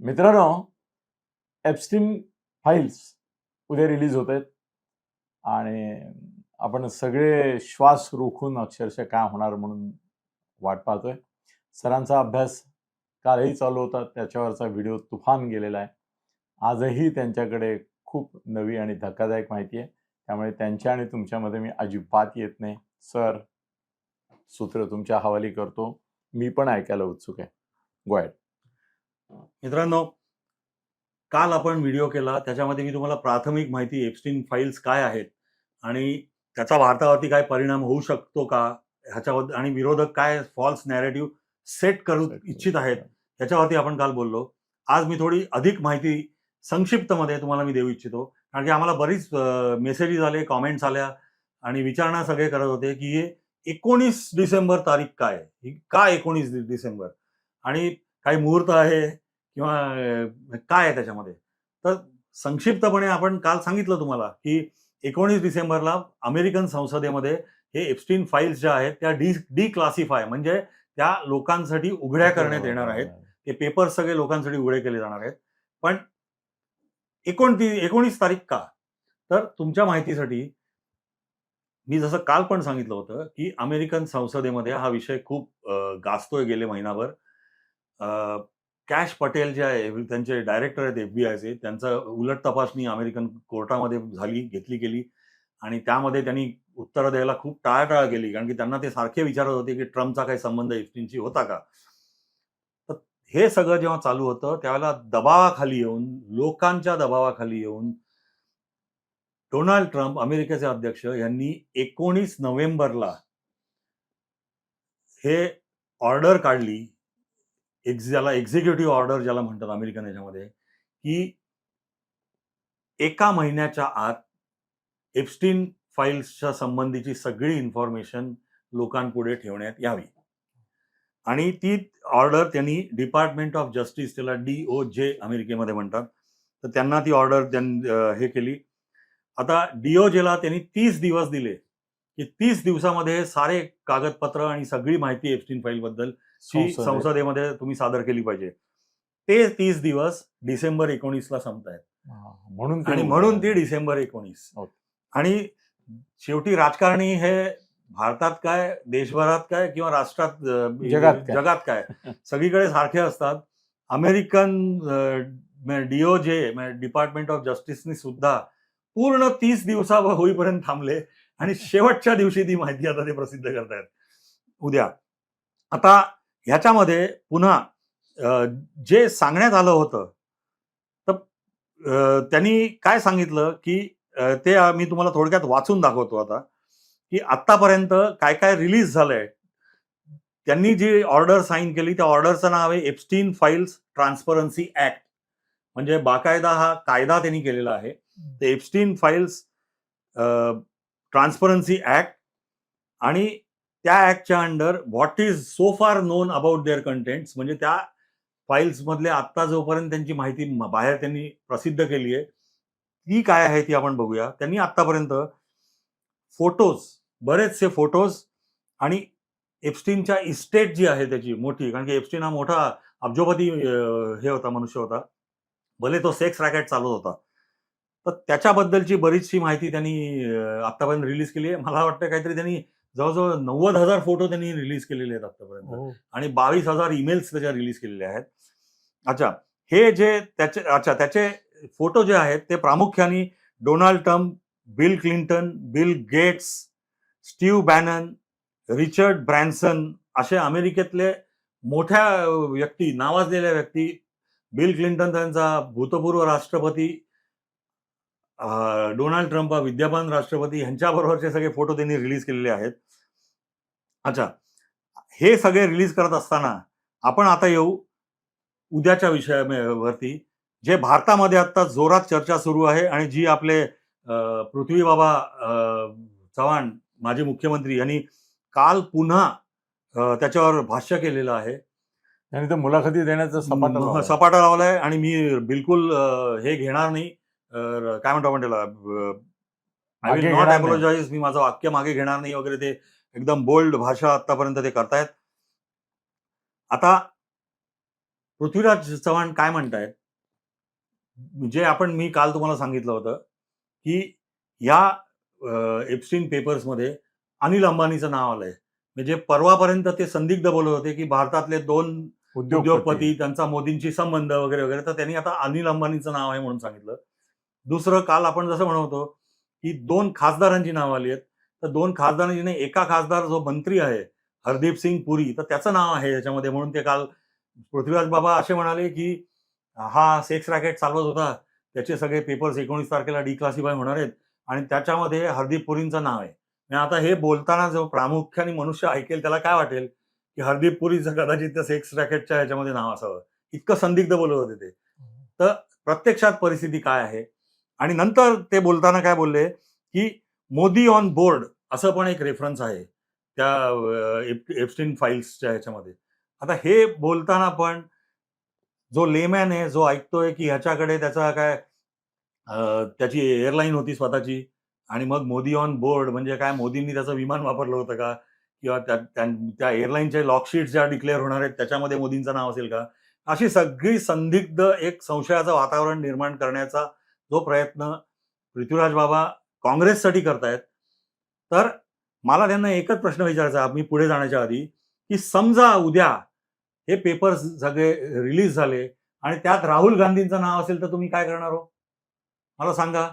मित्रांनो Epstein files उद्या release होत आहेत. आणि आपण सगळे श्वास रोखून अक्षरशः काय होणार म्हणून वाट पाहतोय. सरांचा अभ्यास कालही चालू होता. त्याच्यावरचा व्हिडिओ तुफान गेलेला आहे. आजही त्यांच्याकडे खूप नवी आणि धक्कादायक माहिती आहे. त्यामुळे त्यांच्या आणि तुमच्यामध्ये मी अजिबात येत नाही. सर सूत्र तुमच्या हवाली करतो. मी पण ऐकायला उत्सुक आहे. गोयड मित्रांनो काल आपण व्हिडिओ केला त्याच्यामध्ये मी तुम्हाला प्राथमिक माहिती एप्स्टीन फाईल्स काय आहेत आणि त्याचा भारतावरती काय परिणाम होऊ शकतो का ह्याच्याबद्दल आणि विरोधक काय फॉल्स नॅरेटिव्ह सेट करू इच्छित आहेत त्याच्यावरती आपण काल बोललो. आज मी थोडी अधिक माहिती संक्षिप्तमध्ये तुम्हाला मी देऊ इच्छितो. कारण की आम्हाला बरीच मेसेजेस आले कॉमेंट्स आल्या आणि विचारणा सगळे करत होते की हे एकोणीस डिसेंबर तारीख काय आहे? ही का एकोणीस डिसेंबर? आणि काही मुहूर्त आहे किंवा काय आहे त्याच्यामध्ये? तर संक्षिप्तपणे आपण काल सांगितलं तुम्हाला की एकोणीस डिसेंबरला अमेरिकन संसदेमध्ये हे एप्स्टीन फाईल्स ज्या आहेत त्या डी डी क्लासिफाय म्हणजे त्या लोकांसाठी उघड्या करण्यात येणार आहेत. ते पेपर सगळे लोकांसाठी उघडे केले जाणार आहेत. पण एकोणतीस एकोणीस तारीख का? तर तुमच्या माहितीसाठी मी जसं काल पण सांगितलं होतं की अमेरिकन संसदेमध्ये हा विषय खूप गाजतोय गेले महिनाभर. कॅश पटेल जे आहे म्हणजे त्यांचे डायरेक्टर आहेत एफबीआयचे त्यांचं उलट तपासणी अमेरिकन कोर्टामध्ये झाली घेतली गेली आणि त्यामध्ये त्यांनी उत्तरं द्यायला खूप टाळाटाळ केली कारण की त्यांना ते सारखे विचारत होते की ट्रम्पचा काही संबंध एफटीनशी होता का? तर हे सगळं जेव्हा चालू होतं त्यावेळेला दबावाखाली येऊन लोकांच्या दबावाखाली येऊन डोनाल्ड ट्रम्प अमेरिकेचे अध्यक्ष यांनी एकोणीस नोव्हेंबरला हे ऑर्डर काढली एक्झ ज्याला एक्झिक्युटिव्ह ऑर्डर ज्याला म्हणतात अमेरिकन याच्यामध्ये की एका महिन्याच्या आत एप्स्टीन फाईल्सच्या संबंधीची सगळी इन्फॉर्मेशन लोकांपुढे ठेवण्यात यावी. आणि ती ऑर्डर त्यांनी डिपार्टमेंट ऑफ जस्टिस त्याला डी ओ जे अमेरिकेमध्ये म्हणतात. तर त्यांना ती ऑर्डर त्यांनी हे केली. आता डीओजेला त्यांनी तीस दिवस दिले. की तीस दिवसामध्ये हे सारे कागदपत्र आणि सगळी माहिती एप्स्टीन फाईल बद्दल. संसदेमध्ये तुम्ही सादर केली पाहिजे ते तीस दिवस डिसेंबर एकोणीसला संपतायत हा, म्हणून आणि म्हणून. ती डिसेंबर एकोणीस ओके. आणि शेवटी राजकारणी हे भारतात काय देशभरात काय किंवा राष्ट्रात जगात काय. जगात काय सगळीकडे सारखे असतात अमेरिकन डीओजे डिपार्टमेंट ऑफ जस्टिसनी सुद्धा पूर्ण तीस दिवसा होईपर्यंत थांबले आणि शेवटच्या दिवशी ती माहिती आता ते प्रसिद्ध करतायत. उद्या. आता ह्याच्यामध्ये पुन्हा जे सांगण्यात आलं होतं तर त्यांनी काय सांगितलं की ते मी तुम्हाला थोडक्यात वाचून दाखवतो आता की आतापर्यंत काय काय रिलीज झालंय. त्यांनी जी ऑर्डर साईन केली त्या ऑर्डरचं नाव आहे एप्स्टीन फाईल्स ट्रान्सपरन्सी ऍक्ट म्हणजे बाकायदा हा कायदा त्यांनी केलेला आहे. ते एप्स्टीन फाईल्स ट्रान्सपरन्सी ऍक्ट आणि त्या ऍक्टच्या under what is so far known about their contents म्हणजे त्या फाईल्समधले आत्ता जोपर्यंत त्यांची माहिती बाहेर त्यांनी प्रसिद्ध केली आहे ती काय आहे ती आपण बघूया. त्यांनी आतापर्यंत फोटोज बरेचसे फोटोज आणि एप्स्टीनच्या इस्टेट जी आहे त्याची मोठी कारण की एप्स्टीन हा मोठा अब्जोपती हे होता मनुष्य होता. भले तो सेक्स रॅकेट चालवत होता तर त्याच्याबद्दलची बरीचशी माहिती त्यांनी आतापर्यंत रिलीज केली आहे. मला वाटतं काहीतरी त्यांनी जवळजवळ नव्वद हजार फोटो त्यांनी रिलीज केलेले आहेत आतापर्यंत हो. आणि बावीस हजार ईमेल्स त्याच्या रिलीज केलेले आहेत. अच्छा हे जे त्याचे अच्छा त्याचे फोटो जे आहेत ते प्रामुख्याने Donald Trump Bill Clinton Bill Gates Steve Bannon Richard Branson असे अमेरिकेतले मोठ्या व्यक्ती नावाजलेल्या व्यक्ती बिल क्लिंटन त्यांचा भूतपूर्व राष्ट्रपती डोनाल्ड ट्रम्प हा विद्यमान राष्ट्रपती यांच्याबरोबरचे सगळे फोटो त्यांनी रिलीज केलेले आहेत. अच्छा हे सगळे रिलीज करत असताना आपण आता येऊ उद्याच्या विषयावरती जे भारतामध्ये आता जोरात चर्चा सुरू आहे आणि जी आपले अं, पृथ्वी बाबा अं, चव्हाण माजी मुख्यमंत्री यांनी काल पुन्हा त्याच्यावर भाष्य केलेलं आहे. त्यांनी तर मुलाखती देण्याचं सपाट लावलंय. सपाटा लावलाय आणि मी बिलकुल हे घेणार नाही. काय म्हणतो आपण त्याला? I will not. अपोलोजाईज मी माझं वाक्य मागे घेणार नाही वगैरे ते एकदम बोल्ड भाषा आतापर्यंत ते करतायत. आता पृथ्वीराज चव्हाण काय म्हणतायत? जे आपण मी काल तुम्हाला सांगितलं होतं की या एप्स्टीन पेपर्समध्ये अनिल अंबानीचं नाव आलंय. म्हणजे परवापर्यंत ते संदिग्ध बोलत होते की भारतातले दोन उद्योगपती त्यांचा मोदींशी संबंध वगैरे वगैरे तर त्यांनी आता अनिल अंबानीचं नाव आहे म्हणून सांगितलं. दुसरं काल आपण जसं म्हणतो की दोन खासदारांची नाव आली आहेत. तर दोन खासदारांची नाही एका खासदार जो मंत्री आहे हरदीप सिंग पुरी तर त्याचं नाव आहे याच्यामध्ये. म्हणून ते काल पृथ्वीराज बाबा असे म्हणाले की हा सेक्स रॅकेट चालवत होता. त्याचे सगळे पेपर्स एकोणीस तारखेला डिक्लासिफाय होणार आहेत. आणि त्याच्यामध्ये हरदीप पुरींचं नाव आहे. आणि आता हे बोलताना जो प्रामुख्याने मनुष्य ऐकेल त्याला काय वाटेल की हरदीप पुरीचं कदाचित त्या सेक्स रॅकेटच्या ह्याच्यामध्ये नाव असावं. इतकं संदिग्ध बोलत होते ते. तर प्रत्यक्षात परिस्थिती काय आहे? आणि नंतर ते बोलताना काय बोलले की मोदी ऑन बोर्ड असं पण एक रेफरन्स आहे त्या एप्स्टीन फाईल्सच्या ह्याच्यामध्ये. आता हे बोलताना पण जो लेमॅन आहे जो ऐकतोय की ह्याच्याकडे त्याचा काय त्याची एअरलाईन होती स्वतःची आणि मग मोदी ऑन बोर्ड म्हणजे काय मोदींनी त्याचं विमान वापरलं होतं का? किंवा त्या त्या- त्या एअरलाईनचे लॉकशीट ज्या डिक्लेअर होणार आहेत त्याच्यामध्ये मोदींचं नाव असेल का? अशी सगळी संदिग्ध एक संशयाचं वातावरण निर्माण करण्याचा जो प्रयत्न पृथ्वीराज बाबा काँग्रेससाठी करतायत तर मला त्यांना एकच प्रश्न विचारायचा आहे, मी पुढे जाण्याच्या आधी की समजा उद्या हे पेपर्स सगळे रिलीज झाले आणि त्यात राहुल गांधींचं नाव असेल तर तुम्ही काय करणार हो? मला सांगा.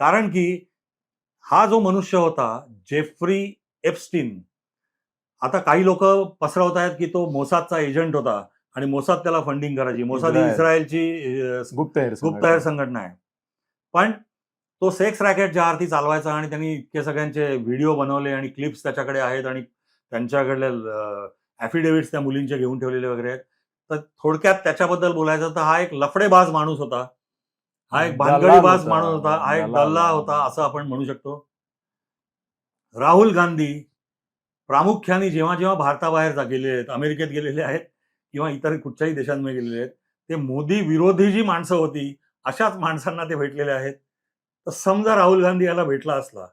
कारण की हा जो मनुष्य होता जेफ्री एप्स्टीन आता काही लोक पसरवत आहेत की तो मोसादचा एजंट होता आणि मोसाद त्याला फंडिंग करायची. मोसाद ही इस्रायल. इस्रायलची गुप्तहेर गुप्तहेर संघटना आहे. पण तो सेक्स रॅकेट ज्या अर्थी चालवायचा आणि त्यांनी इतके सगळ्यांचे व्हिडिओ बनवले आणि क्लिप्स त्याच्याकडे आहेत आणि त्यांच्याकडले ऍफिडेव्हिट्स त्या मुलींचे घेऊन ठेवलेले वगैरे आहेत तर थोडक्यात त्याच्याबद्दल बोलायचं तर हा एक लफडेबाज माणूस होता हा एक भानगडीबाज. माणूस होता हा एक दलाल. होता असं आपण म्हणू शकतो राहुल गांधी प्रामुख्याने जेव्हा जेव्हा भारताबाहेर गेलेले आहेत अमेरिकेत गेलेले आहेत किंवा इतर कुठच्याही देशांमध्ये गेलेले आहेत ते मोदी विरोधी जी माणसं होती अशाच माणसांना ते भेटलेले आहेत. तर समजा राहुल गांधी याला भेटला असला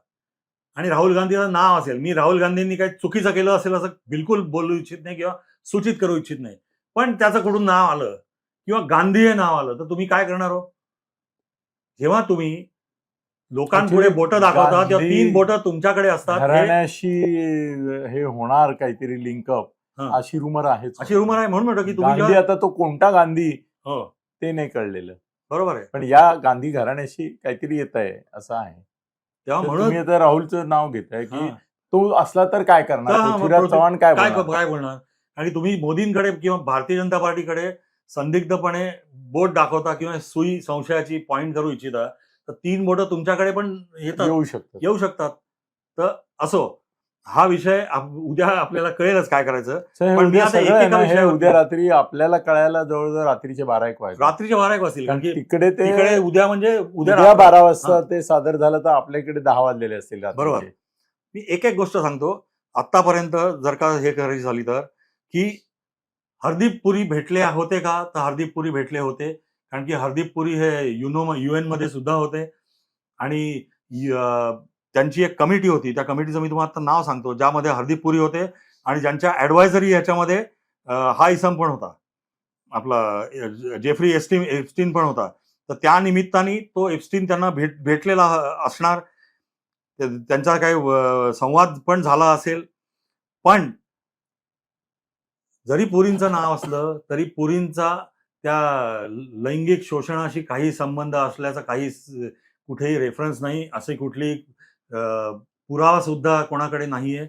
आणि राहुल गांधीचं नाव असेल मी राहुल गांधींनी काही चुकीचं केलं असेल असं बिलकुल बोलू इच्छित नाही किंवा सूचित करू इच्छित नाही. पण त्याचं कुठून नाव आलं किंवा गांधी हे नाव आलं तर तुम्ही काय करणार हो? जेव्हा तुम्ही लोकांपुढे Actually, बोटं दाखवता तेव्हा तीन बोटं तुमच्याकडे असतात हे- होणार काहीतरी लिंकअप. अशी रुमर आहेच. अशी रुमर आहे म्हणून म्हणतो की तुम्ही आता तो कोणता गांधी हो. ते नाही कळलेलं. बरोबर आहे. पण या गांधी घराण्याशी काहीतरी येत आहे असं आहे. तेव्हा म्हणून राहुलचं नाव घेत आहे की. तो असला तर काय करणार? पृथ्वीराज चव्हाण काय काय बोलणार? आणि तुम्ही मोदींकडे किंवा भारतीय जनता पार्टीकडे संदिग्धपणे बोट दाखवता किंवा सुई संशयाची पॉइंट करू इच्छिता तर तीन बोटं तुमच्याकडे पण येतात. येऊ शकतं येऊ शकतात. तर असो. हा विषय उद्या आपल्याला कळेलच काय करायचं. पण मी उद्या आता एकेका रात्री आपल्याला कळायला जवळजवळ रात्रीचे बारा एक वाजले. रात्रीच्या बारा एक वाजतील कारण की तिकडे ते तिकडे उद्या म्हणजे उद्या बारा वाजता. ते सादर झालं तर आपल्याकडे दहा वाजलेले असतील रात्रीचे. बरोबर. मी एक एक गोष्ट सांगतो. आतापर्यंत जर का हे करायची झाली तर की हरदीप पुरी भेटले होते का? तर हरदीप पुरी भेटले होते. कारण की हरदीप पुरी हे युनो युएनमध्ये सुद्धा होते. आणि त्यांची एक कमिटी होती. त्या कमिटीचं मी तुम्हाला नाव सांगतो ज्यामध्ये हरदीप पुरी होते आणि ज्यांच्या ऍडवायझरी ह्याच्यामध्ये हा इसम पण होता. आपला जेफ्री एस्टीन एप्स्टीन पण होता. तर त्या निमित्ताने तो एप्स्टीन त्यांना भेट भेटलेला असणार. त्यांचा काही संवाद पण झाला असेल. पण जरी पुरींचं नाव असलं तरी पुरींचा त्या लैंगिक शोषणाशी काही संबंध असल्याचा काही कुठेही रेफरन्स नाही. असे कुठली पुरावा सुद्धा कोणाकडे नाहीये.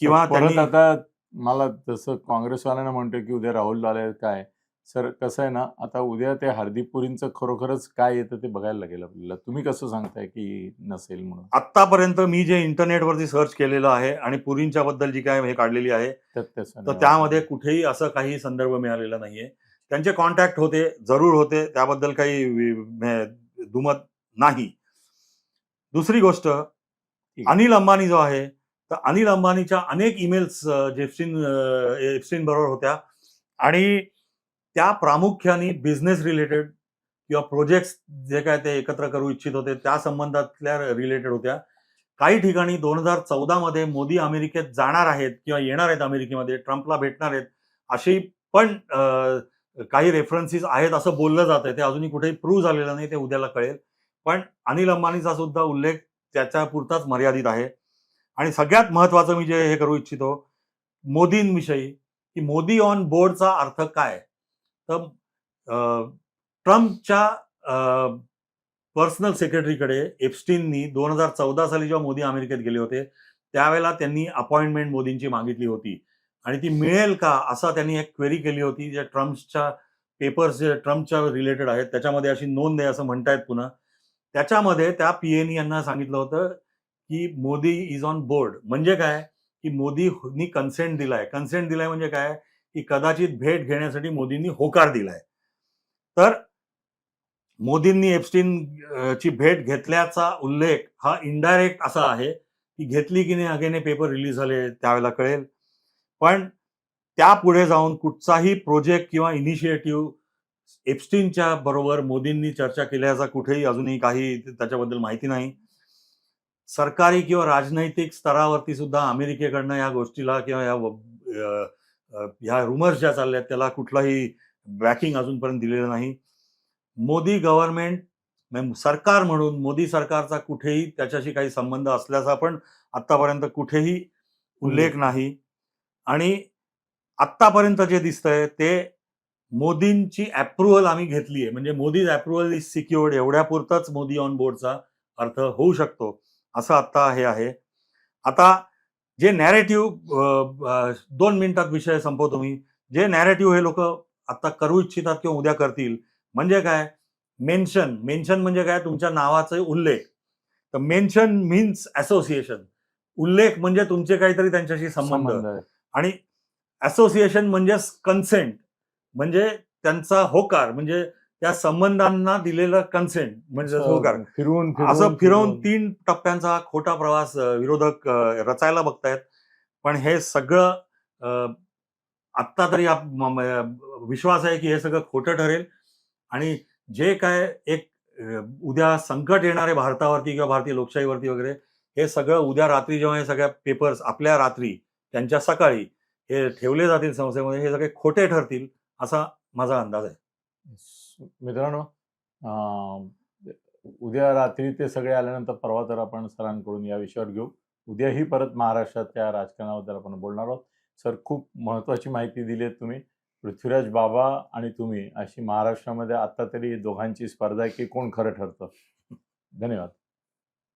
किंवा परत आता मला जसं काँग्रेसवाल्यांना म्हणतो की उद्या राहुल आले काय? सर कसं आहे ना आता उद्या ते हरदीप पुरींचं खरोखरच काय येतं ते बघायला लागेल आपल्याला. तुम्ही कसं सांगताय की नसेल म्हणून? आतापर्यंत मी जे इंटरनेटवरती सर्च केलेलं आहे आणि पुरींच्या बद्दल जी काय हे काढलेली आहे तर त्यामध्ये. कुठेही असं काही संदर्भ मिळालेला नाहीये. त्यांचे कॉन्टॅक्ट होते जरूर होते. त्याबद्दल काही दुमत नाही. दुसरी गोष्ट. अनिल अंबानी जो आहे तर अनिल अंबानीच्या अनेक ईमेल्स जेफ्सिन एप्स्टीन बरोबर होत्या. आणि त्या प्रामुख्याने बिझनेस रिलेटेड किंवा प्रोजेक्ट्स जे काय ते एकत्र करू इच्छित होते त्या संबंधातल्या रिलेटेड होत्या. काही ठिकाणी दोन हजार चौदा मध्ये मोदी अमेरिकेत जाणार आहेत किंवा येणार आहेत अमेरिकेमध्ये ट्रम्पला भेटणार आहेत अशी पण काही रेफरन्सेस आहेत असं बोललं जात आहे ते अजूनही कुठेही प्रूव्ह झालेलं नाही ते उद्याला कळेल. पण अनिल अंबानीचा सुद्धा उल्लेख त्याच्या पुरताच मर्यादित आहे. आणि सगळ्यात महत्वाचं मी जे हे करू इच्छितो मोदींविषयी की मोदी ऑन बोर्डचा अर्थ काय? तर ट्रम्पच्या पर्सनल सेक्रेटरीकडे एप्स्टीननी दोन हजार चौदा साली जेव्हा मोदी अमेरिकेत गेले होते त्यावेळेला त्यांनी अपॉइंटमेंट मोदींची मागितली होती. आणि ती मिळेल का असा त्यांनी एक क्वेरी केली होती जे ट्रम्पच्या पेपर्स जे ट्रम्पच्या रिलेटेड आहेत त्याच्यामध्ये अशी नोंद आहे असं म्हणतायत पुन्हा. त्याच्यामध्ये त्या पीएनी यांना सांगितलं होतं की मोदी इज ऑन बोर्ड म्हणजे काय? की मोदीनी कन्सेंट दिलाय. कन्सेंट दिलाय म्हणजे काय? की कदाचित भेट घेण्यासाठी मोदींनी होकार दिलाय. तर मोदींनी एप्स्टीन ची भेट घेतल्याचा उल्लेख हा इनडायरेक्ट असा आहे की घेतली की नाही अगेने पेपर रिलीज झाले त्यावेळेला कळेल. पण त्यापुढे जाऊन कुठचाही प्रोजेक्ट किंवा इनिशिएटिव्ह एप्स्टीनच्या बरोबर मोदींनी चर्चा केल्याचा कुठेही अजूनही काही त्याच्याबद्दल माहिती नाही. सरकारी किंवा राजनैतिक स्तरावरती सुद्धा अमेरिकेकडनं या गोष्टीला किंवा या ह्या रुमर्स ज्या चालल्यात त्याला कुठलाही बॅकिंग अजूनपर्यंत दिलेलं नाही. मोदी गव्हर्नमेंट सरकार म्हणून मोदी सरकारचा कुठेही त्याच्याशी काही संबंध असल्याचा पण आतापर्यंत कुठेही उल्लेख नाही. आणि आत्तापर्यंत जे दिसतंय ते मोदींची अप्रुव्हल आम्ही घेतली आहे म्हणजे मोदी अप्रुव्हल इज सिक्युअर्ड एवढ्या पुरताच मोदी ऑन बोर्डचा अर्थ होऊ शकतो. असं आता हे आहे. आता जे नॅरेटिव्ह दोन मिनिटात विषय संपवतो मी. जे नॅरेटिव्ह हे लोक आता करू इच्छितात किंवा उद्या करतील म्हणजे काय? मेन्शन मेन्शन म्हणजे काय? तुमच्या नावाचा उल्लेख. तर मेन्शन मीन्स असोसिएशन उल्लेख म्हणजे तुमचे काहीतरी त्यांच्याशी संबंध. आणि असोसिएशन म्हणजे कन्सेंट म्हणजे त्यांचा होकार म्हणजे त्या संबंधांना दिलेलं कन्सेंट म्हणजे होकार. फिरवून असं फिरवून तीन टप्प्यांचा हा खोटा प्रवास विरोधक रचायला बघतायत. पण हे सगळं आत्ता तरी विश्वास आहे की हे सगळं खोटं ठरेल. आणि जे काय एक उद्या संकट येणार भारतावरती किंवा भारतीय लोकशाहीवरती वगैरे हे सगळं उद्या रात्री जेव्हा हे सगळ्या पेपर्स आपल्या रात्री त्यांच्या सकाळी हे ठेवले जातील संस्थेमध्ये हे सगळे खोटे ठरतील. असा माझा अंदाज आहे. मित्रांनो उद्या रात्री ते सगळे आल्यानंतर परवा तर आपण सरांकडून या विषयावर घेऊ. उद्याही परत महाराष्ट्रातल्या राजकारणाबद्दल आपण बोलणार आहोत. सर खूप महत्वाची माहिती दिली आहे तुम्ही. पृथ्वीराज बाबा आणि तुम्ही अशी महाराष्ट्रामध्ये आता तरी दोघांची स्पर्धा आहे की कोण खरं ठरतं? धन्यवाद.